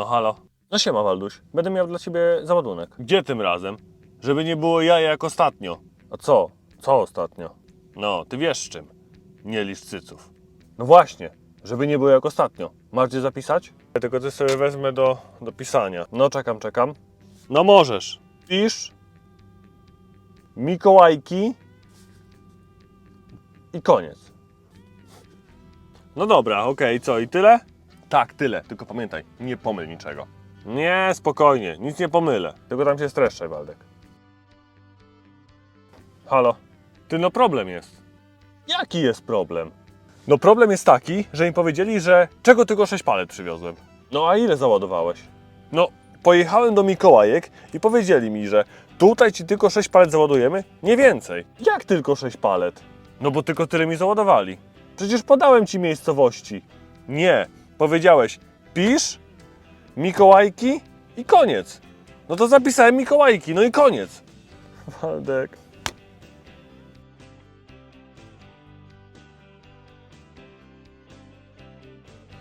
No halo. No siema Walduś, będę miał dla ciebie załadunek. Gdzie tym razem? Żeby nie było jaja jak ostatnio. A co? Co ostatnio? No, ty wiesz z czym. Nie licz cyców. No właśnie, żeby nie było jak ostatnio. Masz gdzie zapisać? Ja tylko ty sobie wezmę do, do pisania. No czekam, czekam. No możesz. Pisz. Mikołajki. I koniec. No dobra, okej, co i tyle? Tak, tyle, tylko pamiętaj, nie pomyl niczego. Nie, spokojnie, nic nie pomylę. Tylko tam się streszczaj, Waldek. Halo? Ty, no problem jest. Jaki jest problem? No problem jest taki, że mi powiedzieli, że czego tylko 6 palet przywiozłem. No a ile załadowałeś? No, pojechałem do Mikołajek i powiedzieli mi, że tutaj ci tylko 6 palet załadujemy, nie więcej. Jak tylko 6 palet? No bo tylko tyle mi załadowali. Przecież podałem ci miejscowości. Nie, powiedziałeś pisz, Mikołajki i koniec. No to zapisałem Mikołajki, no i koniec. Waldek,